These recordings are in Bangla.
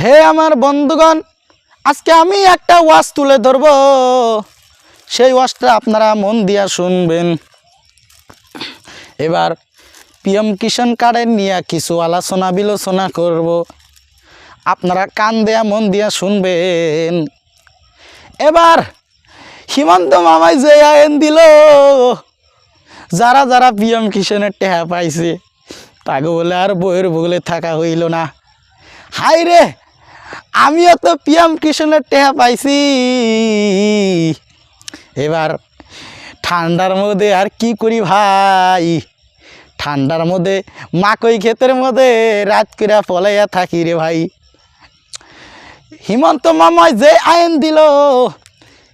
হে আমার বন্ধুগণ, আজকে আমি একটা ওয়াজ তুলে ধরব। সেই ওয়াজটা আপনারা মন দিয়া শুনবেন। এবার পিএম কিষাণ কার্ডের নিয়ে কিছু আলোচনা বিলোচনা করব। আপনারা কান দেয়া মন দিয়া শুনবেন। এবার হিমন্ত মামাই যে আইন দিল, যারা যারা পিএম কিষাণের টেহা পাইছে, তাকে বলে আর বইয়ের বগলে থাকা হইল না। হাই রে, আমিও তো পিএম কিষাণের টেহা পাইছি। এবার ঠান্ডার মধ্যে আর কি করি ভাই? ঠান্ডার মধ্যে মাকই ক্ষেতের মধ্যে রাত করে পলাইয়া থাকি রে ভাই। হিমন্ত মামায় যে আইন দিল,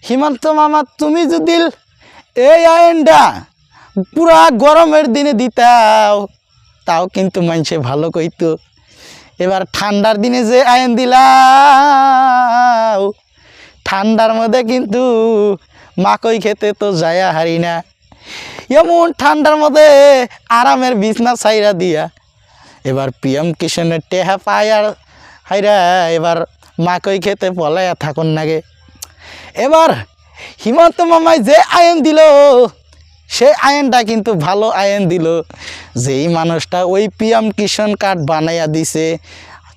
হিমন্ত মামা তুমি যদি এই আইনটা পুরা গরমের দিনে দিতাও, তাও কিন্তু মানুষে ভালো কইতো। এবার ঠান্ডার দিনে যে আইন দিলাও, ঠান্ডার মধ্যে কিন্তু মাকই খেতে তো যায়া হারি না। এমন ঠান্ডার মধ্যে আরামের বিছনা ছাইরা দিয়া এবার পিএম কিষণের টেহা পায় আর হাইরা এবার মাকই খেতে পলাইয়া থাকুন নাগে। এবার হিমন্ত মামাই যে আইন দিল সেই আয়নটা কিন্তু ভালো আয়ন দিল। যেই মানুষটা ওই পিএম কিষণ কার্ড বানাইয়া দিছে,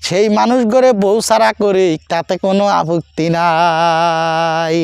সেই মানুষ গড়ে বউ সারা করে তাতে কোনো আপত্তি নাই।